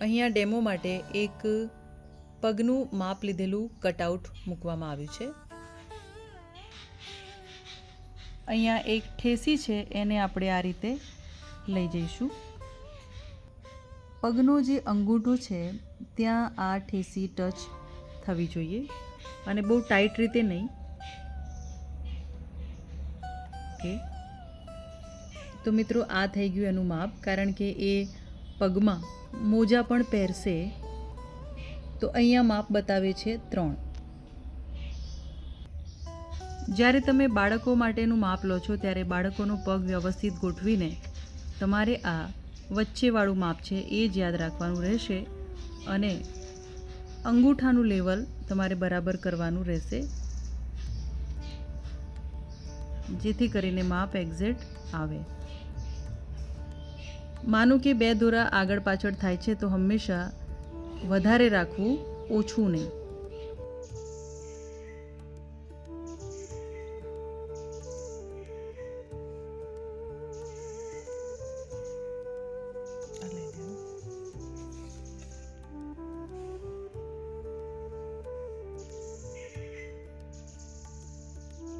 અહીંયા ડેમો માટે એક પગનું માપ લીધેલું કટઆઉટ મૂકવામાં આવ્યું છે. અહીંયા એક ઠેસી છે, એને આપણે આ રીતે લઈ જઈશું. પગનો જે અંગૂઠો છે, ત્યાં આ ઠેસી ટચ થવી જોઈએ અને બહુ ટાઈટ રીતે નહીં. ઓકે. તો મિત્રો, આ થઈ ગયું એનું માપ, કારણ કે એ પગમાં મોજા પણ પહેરશે, તો અહીંયા માપ બતાવે છે ત્રણ. જ્યારે તમે બાળકો માટેનું માપ લો છો, ત્યારે બાળકોનો પગ વ્યવસ્થિત ગોઠવીને તમારે આ વચ્ચેવાળું માપ છે એ જ યાદ રાખવાનું રહેશે અને અંગૂઠાનું લેવલ તમારે બરાબર કરવાનું રહેશે, જેથી કરીને માપ એક્ઝેક્ટ આવે. માનું કે બે દોરા આગળ પાછળ થાય છે તો હંમેશા વધારે રાખવું ઓછું નહીં.